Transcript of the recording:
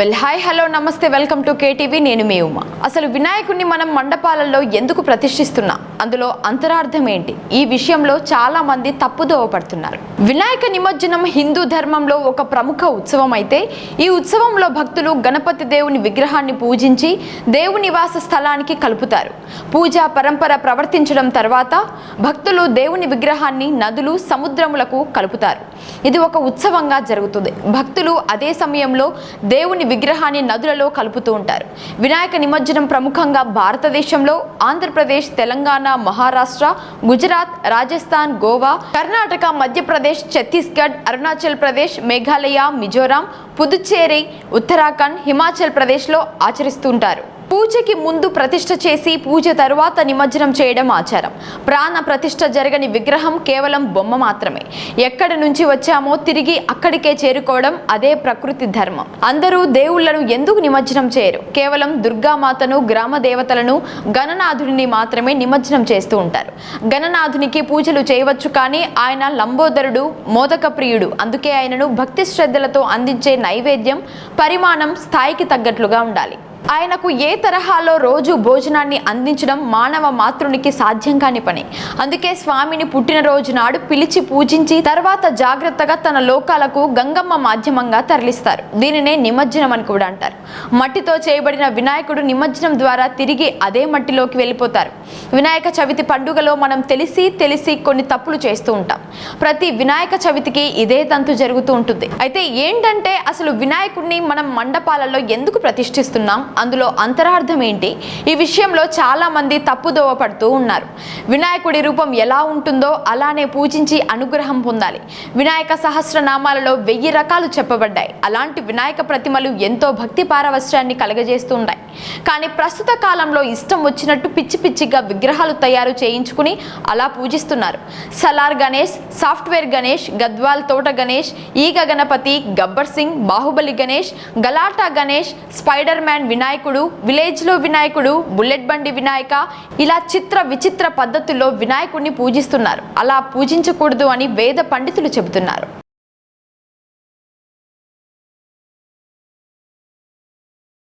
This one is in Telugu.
వెల్ హాయ్ హలో నమస్తే వెల్కమ్ టు కేటీవీ నేను మీ ఉమా. అసలు వినాయకుడిని మనం మండపాలలో ఎందుకు ప్రతిష్ఠిస్తున్నా? అందులో అంతరార్థం ఏంటి? ఈ విషయంలో చాలా మంది తప్పుదోవ పడుతున్నారు వినాయక నిమజ్జనం హిందూ ధర్మంలో ఒక ప్రముఖ ఉత్సవం అయితే ఈ ఉత్సవంలో భక్తులు గణపతి దేవుని విగ్రహాన్ని పూజించి దేవునివాస స్థలానికి కలుపుతారు. పూజా పరంపర ప్రవర్తించడం తర్వాత భక్తులు దేవుని విగ్రహాన్ని నదులు సముద్రములకు కలుపుతారు. ఇది ఒక ఉత్సవంగా జరుగుతుంది. భక్తులు అదే సమయంలో దేవుని విగ్రహాన్ని నదులలో కలుపుతూ ఉంటారు. వినాయక నిమజ్జనం ప్రముఖంగా భారతదేశంలో ఆంధ్రప్రదేశ్ తెలంగాణ మహారాష్ట్ర గుజరాత్ రాజస్థాన్ గోవా కర్ణాటక మధ్యప్రదేశ్ ఛత్తీస్గఢ్ అరుణాచల్ ప్రదేశ్ మేఘాలయ మిజోరాం పుదుచ్చేరి ఉత్తరాఖండ్ హిమాచల్ ప్రదేశ్లో ఆచరిస్తుంటారు పూజకి ముందు ప్రతిష్ట చేసి పూజ తరువాత నిమజ్జనం చేయడం ఆచారం. ప్రాణ ప్రతిష్ట జరగని విగ్రహం కేవలం బొమ్మ మాత్రమే. ఎక్కడి నుంచి వచ్చామో తిరిగి అక్కడికే చేరుకోవడం అదే ప్రకృతి ధర్మం. అందరూ దేవుళ్ళను ఎందుకు నిమజ్జనం చేయరు? కేవలం దుర్గామాతను గ్రామ దేవతలను గణనాథుడిని మాత్రమే నిమజ్జనం చేస్తూ ఉంటారు. గణనాథునికి పూజలు చేయవచ్చు కానీ ఆయన లంబోదరుడు మోదక ప్రియుడు అందుకే ఆయనను భక్తి శ్రద్ధలతో అందించే నైవేద్యం పరిమాణం స్థాయికి తగ్గట్లుగా ఉండాలి. ఆయనకు ఏ తరహాలో రోజు భోజనాన్ని అందించడం మానవ మాతృనికి సాధ్యం కాని పని. అందుకే స్వామిని పుట్టినరోజు నాడు పిలిచి పూజించి తర్వాత జాగ్రత్తగా తన లోకాలకు గంగమ్మ మాధ్యమంగా తరలిస్తారు. దీనినే నిమజ్జనం అని కూడా అంటారు. మట్టితో చేయబడిన వినాయకుడు నిమజ్జనం ద్వారా తిరిగి అదే మట్టిలోకి వెళ్ళిపోతారు. వినాయక చవితి పండుగలో మనం తెలిసి తెలిసి కొన్ని తప్పులు చేస్తూ ఉంటాం. ప్రతి వినాయక చవితికి ఇదే తంతు జరుగుతూ ఉంటుంది. అయితే ఏంటంటే అసలు వినాయకుడిని మనం మండపాలలో ఎందుకు ప్రతిష్ఠిస్తున్నాం? అందులో అంతరార్థం ఏంటి? ఈ విషయంలో చాలామంది తప్పుదోవ పడుతూ ఉన్నారు. వినాయకుడి రూపం ఎలా ఉంటుందో అలానే పూజించి అనుగ్రహం పొందాలి. వినాయక సహస్రనామాలలో వెయ్యి రకాలు చెప్పబడ్డాయి. అలాంటి వినాయక ప్రతిమలు ఎంతో భక్తి పారవశ్యాన్ని కలగజేస్తూ ఉన్నాయి కానీ ప్రస్తుత కాలంలో ఇష్టం వచ్చినట్టు పిచ్చి పిచ్చిగా విగ్రహాలు తయారు చేయించుకుని అలా పూజిస్తున్నారు. సలార్ గణేష్ సాఫ్ట్వేర్ గణేష్ గద్వాల్ తోట గణేష్ ఈగ గణపతి గబ్బర్ సింగ్ బాహుబలి గణేష్ గలాటా గణేష్ స్పైడర్ మ్యాన్ వినాయకుడు విలేజ్లో వినాయకుడు బుల్లెట్ బండి వినాయక ఇలా చిత్ర విచిత్ర పద్ధతుల్లో వినాయకుడిని పూజిస్తున్నారు. అలా పూజించకూడదు అని వేద పండితులు చెబుతున్నారు.